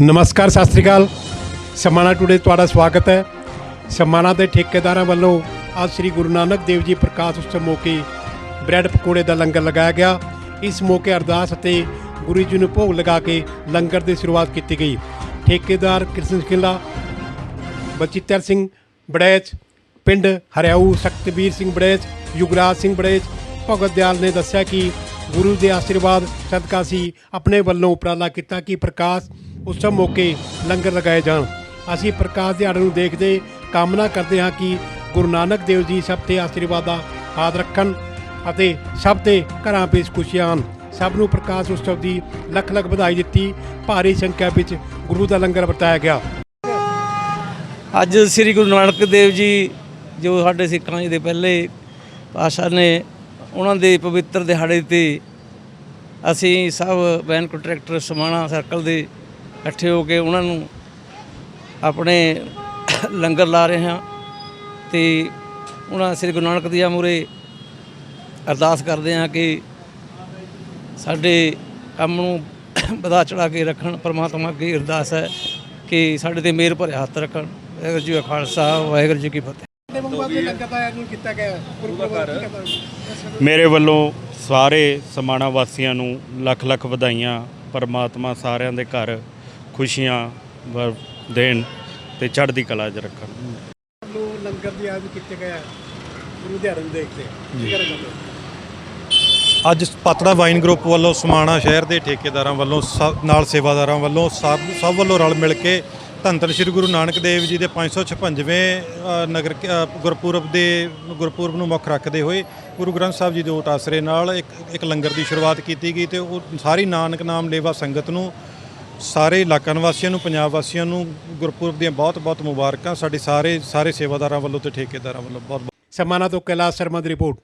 ਨਮਸਕਾਰ, ਸਤਿ ਸ੍ਰੀ ਅਕਾਲ। ਸਮਾਣਾ ਟੂਡੇ ਤੁਹਾਡਾ ਸਵਾਗਤ ਹੈ। ਸਮਾਣਾ ਦੇ ਠੇਕੇਦਾਰਾਂ ਵੱਲੋਂ ਅੱਜ ਸ੍ਰੀ ਗੁਰੂ ਨਾਨਕ ਦੇਵ ਜੀ ਪ੍ਰਕਾਸ਼ ਉਤਸਵ ਮੌਕੇ ਬ੍ਰੈਡ ਪਕੌੜੇ ਦਾ ਲੰਗਰ ਲਗਾਇਆ ਗਿਆ। ਇਸ ਮੌਕੇ ਅਰਦਾਸ ਅਤੇ ਗੁਰੂ ਜੀ ਨੂੰ ਭੋਗ ਲਗਾ ਕੇ ਲੰਗਰ ਦੀ ਸ਼ੁਰੂਆਤ ਕੀਤੀ ਗਈ। ਠੇਕੇਦਾਰ ਕ੍ਰਿਸ਼ਨ ਸਿੰਘਲਾ ਬਚਿੱਤਰ ਸਿੰਘ ਬੜੈਚ ਪਿੰਡ ਹਰਿਆਊ ਸਖਤਵੀਰ ਸਿੰਘ ਬੜੈਚ ਯੁਗਰਾਜ ਸਿੰਘ ਬੜੈਚ ਭਗਤ ਦਿਆਲ ਨੇ ਦੱਸਿਆ ਕਿ ਗੁਰੂ ਦੇ ਆਸ਼ੀਰਵਾਦ, ਸਦਕਾ ਸੀ ਆਪਣੇ ਵੱਲੋਂ ਉਪਰਾਲਾ ਕੀਤਾ ਕਿ ਪ੍ਰਕਾਸ਼ ਉਤਸਵ ਮੌਕੇ ਲੰਗਰ ਲਗਾਏ ਜਾਣ। ਅਸੀਂ ਪ੍ਰਕਾਸ਼ ਦਿਹਾੜੇ ਨੂੰ ਦੇਖਦੇ ਕਾਮਨਾ ਕਰਦੇ ਹਾਂ ਕਿ ਗੁਰੂ ਨਾਨਕ ਦੇਵ ਜੀ ਸਭ ਤੇ ਆਸ਼ੀਰਵਾਦ ਦਾ ਹਾਥ ਰੱਖਣ ਅਤੇ ਸਭ ਦੇ ਘਰਾਂ ਵਿੱਚ ਖੁਸ਼ੀਆਂ ਆਉਣ। ਸਭ ਨੂੰ ਪ੍ਰਕਾਸ਼ ਉਤਸਵ ਦੀ ਲੱਖ ਲੱਖ ਵਧਾਈ ਦਿੱਤੀ। ਭਾਰੀ ਸੰਖਿਆ ਵਿੱਚ ਗੁਰੂ ਦਾ ਲੰਗਰ ਵਰਤਾਇਆ ਗਿਆ। ਅੱਜ ਸ੍ਰੀ ਗੁਰੂ ਨਾਨਕ ਦੇਵ ਜੀ, ਜੋ ਸਾਡੇ ਸਿੱਖਾਂ ਜੀ ਦੇ ਪਹਿਲੇ ਪਾਸ਼ਾ ਨੇ, ਉਹਨਾਂ ਦੇ ਪਵਿੱਤਰ ਦਿਹਾੜੇ ਤੇ ਅਸੀਂ ਸਭ ਵੈਨ ਕੰਟਰੈਕਟਰ ਸਮਾਣਾ ਸਰਕਲ ਦੇ ਇਕੱਠੇ ਹੋ ਕੇ ਉਹਨਾਂ ਨੂੰ ਆਪਣੇ ਲੰਗਰ ਲਾ ਰਹੇ ਹਾਂ ਤੇ ਉਹਨਾਂ ਸ੍ਰੀ ਗੁਰੂ ਨਾਨਕ ਦੇਵ ਮੂਰੇ ਅਰਦਾਸ ਕਰਦੇ ਹਾਂ ਕਿ ਸਾਡੇ ਕੰਮ ਨੂੰ ਵਧਾ ਚੜਾ ਕੇ ਰੱਖਣ ਪਰਮਾਤਮਾ ਅੱਗੇ ਅਰਦਾਸ ਹੈ ਕਿ ਸਾਡੇ ਤੇ ਮਿਹਰ ਭਰੇ ਹੱਥ ਰੱਖਣ। ਵਾਹਿਗੁਰੂ ਜੀ ਕਾ ਖਾਲਸਾ ਵਾਹਿਗੁਰੂ ਜੀ ਕੀ ਫਤਿਹ। ਮੇਰੇ ਵੱਲੋਂ ਸਾਰੇ ਸਮਾਣਾ ਵਾਸੀਆਂ ਨੂੰ ਲੱਖ ਲੱਖ ਵਧਾਈਆਂ ਪਰਮਾਤਮਾ ਸਾਰਿਆਂ ਦੇ ਘਰ ਖੁਸ਼ੀਆਂ ਵਰ- ਦੇਣ ਤੇ ਚੜ੍ਹਦੀ ਕਲਾ 'ਚ ਰੱਖਣ। ਨੂੰ ਲੰਗਰ ਦੀ ਆਯੋਜਨ ਕੀਤੇ ਗਿਆ ਗੁਰੂ ਕੀ। ਕਹਿਣਾ ਚਾਹੁੰਦੇ ਹੋ? ਅੱਜ ਪਤੜਾ ਵਾਈਨ ਗਰੁੱਪ ਵੱਲੋਂ ਸਮਾਣਾ ਸ਼ਹਿਰ ਦੇ ਠੇਕੇਦਾਰਾਂ ਵੱਲੋਂ ਸਭ ਨਾਲ ਸੇਵਾਦਾਰਾਂ ਵੱਲੋਂ ਸਭ ਸਭ ਵੱਲੋਂ ਰਲ ਮਿਲ ਕੇ ਧੰਨ ਧੰਨ ਸ੍ਰੀ ਗੁਰੂ ਨਾਨਕ ਦੇਵ ਜੀ ਦੇ 556ਵੇਂ ਅ, ਨਗਰ ਕੀ- ਅ, ਗੁਰਪੁਰਬ ਦੇ ਗੁਰਪੁਰਬ ਨੂੰ ਮੁੱਖ ਰੱਖਦੇ ਹੋਏ ਗੁਰੂ ਗ੍ਰੰਥ ਸਾਹਿਬ ਜੀ ਦੇ ਓਟ ਆਸਰੇ ਨਾਲ ਇੱਕ ਇੱਕ ਲੰਗਰ ਦੀ ਸ਼ੁਰੂਆਤ ਕੀਤੀ ਗਈ ਤੇ ਉਹ ਸਾਰੀ ਨਾਨਕ ਨਾਮ ਲੇਵਾ ਸੰਗਤ ਨੂੰ ਸਾਰੇ ਇਲਾਕਾ ਨਿਵਾਸੀਆਂ ਨੂੰ, ਪੰਜਾਬ ਵਾਸੀਆਂ ਨੂੰ ਗੁਰਪੁਰਬ ਦੀਆਂ ਬਹੁਤ ਬਹੁਤ ਮੁਬਾਰਕਾਂ। ਸਾਡੇ ਸਾਰੇ ਸਾਰੇ ਸੇਵਾਦਾਰਾਂ ਵੱਲੋਂ ਤੇ ਠੇਕੇਦਾਰਾਂ ਵੱਲੋਂ ਬਹੁਤ ਸਮਾਨਾ ਤੋਂ ਕੈਲਾਸ਼ ਸ਼ਰਮਾ ਦੀ ਰਿਪੋਰਟ।